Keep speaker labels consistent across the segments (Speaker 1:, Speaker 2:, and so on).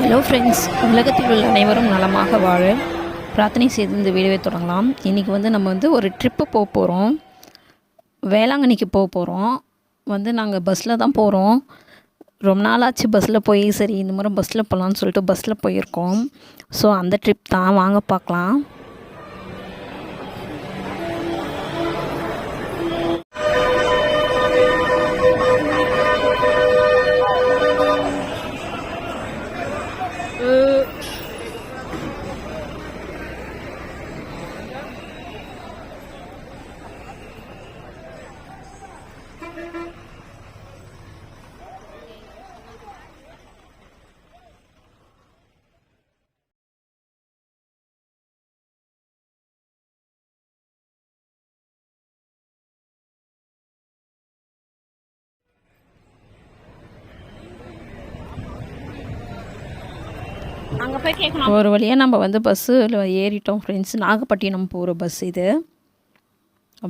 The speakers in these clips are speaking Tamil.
Speaker 1: ஹலோ ஃப்ரெண்ட்ஸ் உலகத்தில் உள்ள அனைவரும் நலமாக வாழ பிரார்த்தனை செய்து இந்த வீடியோவை தொடங்கலாம். இன்றைக்கி வந்து நம்ம வந்து ஒரு ட்ரிப்பு போக போகிறோம் வேளாங்கண்ணிக்கு போக போகிறோம் வந்து நாங்கள் பஸ்ஸில் தான் போகிறோம் ரொம்ப நாளாச்சு பஸ்ஸில் போய் சரி இந்த முறை பஸ்ஸில் போகலான்னு சொல்லிட்டு பஸ்ஸில் போயிருக்கோம். ஸோ அந்த ட்ரிப் தான். வாங்க பார்க்கலாம்.
Speaker 2: அங்கே போய் கேட்கணும்
Speaker 1: ஒரு வழியாக நம்ம வந்து பஸ்ஸில் ஏறிட்டோம் ஃப்ரெண்ட்ஸ் நாகப்பட்டினம் போகிற பஸ் இது.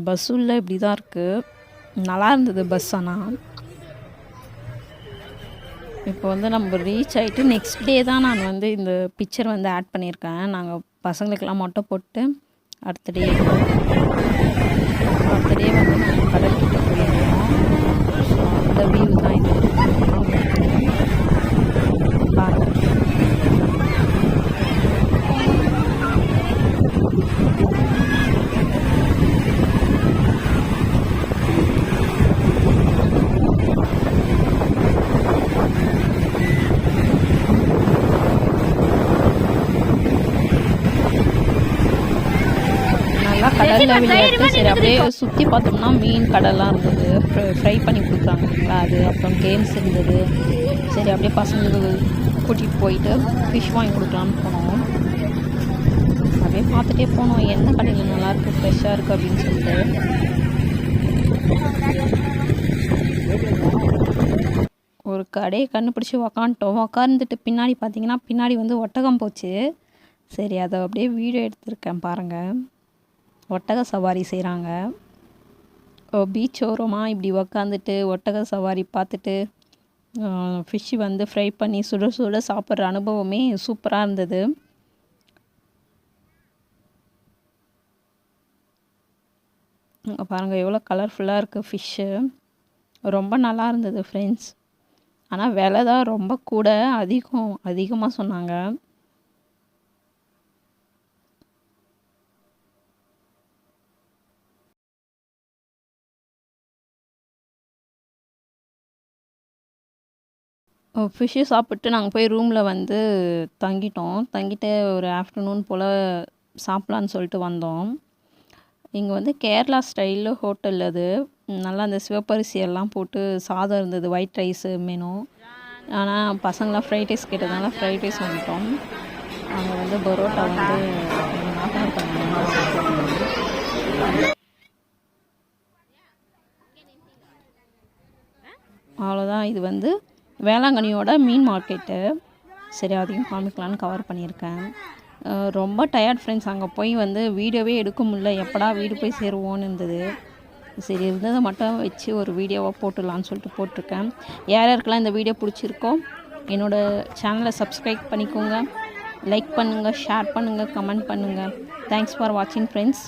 Speaker 1: பஸ் உள்ள இப்படி தான் இருக்குது நல்லா இருந்தது பஸ் ஆனால் இப்போ வந்து நம்ம ரீச் ஆகிட்டு நெக்ஸ்ட் டே தான் நான் வந்து இந்த பிக்சர் வந்து ஆட் பண்ணியிருக்கேன். நாங்கள் பசங்களுக்கெல்லாம் மொட்டை போட்டு அடுத்த டே அடுத்த டே வந்து நாங்கள் கடல்கிட்ட போயிருந்தோம். அந்த வியூ தான் இது. கடலில் விளையாட்டு சரி அப்படியே சுற்றி பார்த்தோம்னா மீன் கடல்லாம் இருந்தது. ஃப்ரை பண்ணி கொடுக்குறாங்க இல்லைங்களா அது. அப்புறம் கேம்ஸ் இருந்தது. சரி அப்படியே பசங்களுக்கு கூட்டிகிட்டு போயிட்டு ஃபிஷ் வாங்கி கொடுக்கலான்னு போனோம். பார்த்துட்டே போனோம் எந்த கடையில் நல்லாயிருக்கு ஃப்ரெஷ்ஷாக இருக்குது அப்படின்னு சொல்லிட்டு. ஒரு கடையை கண்டுபிடிச்சி உக்காந்துட்டோம். உக்காந்துட்டு பின்னாடி பார்த்தீங்கன்னா பின்னாடி வந்து ஒட்டகம் போச்சு. சரி அதை அப்படியே வீடியோ எடுத்திருக்கேன் பாருங்கள் ஒட்டக சவாரி செய்கிறாங்க பீச் ஓரமாக இப்படி உக்காந்துட்டு ஒட்டக சவாரி பார்த்துட்டு ஃபிஷ்ஷு வந்து ஃப்ரை பண்ணி சுட சுட சாப்பிட்ற அனுபவமே சூப்பராக இருந்தது. பாருங்கள் எவ்வளோ கலர்ஃபுல்லாக இருக்குது ஃபிஷ்ஷு ரொம்ப நல்லா இருந்தது ஃப்ரெண்ட்ஸ் ஆனால் விலை தான் ரொம்ப கூட அதிகம் அதிகமாக சொன்னாங்க. ஃபிஷ்ஷு சாப்பிட்டு நாங்கள் போய் ரூமில் வந்து தங்கிட்டோம். தங்கிட்டு ஒரு ஆஃப்டர்நூன் போல் சாப்பிட்லான்னு சொல்லிட்டு வந்தோம். இங்கே வந்து கேரளா ஸ்டைலில் ஹோட்டல் அது. நல்லா அந்த சிவப்பரிசி எல்லாம் போட்டு சாதம் இருந்தது ஒயிட் ரைஸு மெனு ஆனால் பசங்களாம் ஃப்ரைட் ரைஸ் கேட்டதுனால ஃப்ரைட் ரைஸ் வாங்கிட்டோம் அங்கே வந்து பரோட்டா வந்து அவ்வளோதான் இது வந்து வேளாங்கண்ணியோட மீன் மார்க்கெட்டு சரி அதையும் காமிக்கலான்னு கவர் பண்ணியிருக்கேன். ரொம்ப டயர்ட் ஃப்ரெண்ட்ஸ் அங்கே போய் வந்து வீடியோவே எடுக்க முடியல. எப்படா வீடு போய் சேருவோன்னு இருந்தது. சரி இருந்ததை மட்டும் வச்சு ஒரு வீடியோவாக போட்டுடலான்னு சொல்லிட்டு போட்டிருக்கேன். யார் யாருக்கெல்லாம் இந்த வீடியோ பிடிச்சிருக்கோ என்னோடய சேனலை சப்ஸ்கிரைப் பண்ணிக்கோங்க. லைக் பண்ணுங்கள் ஷேர் பண்ணுங்கள் கமெண்ட் பண்ணுங்கள் தேங்க்ஸ் ஃபார் வாட்சிங் ஃப்ரெண்ட்ஸ்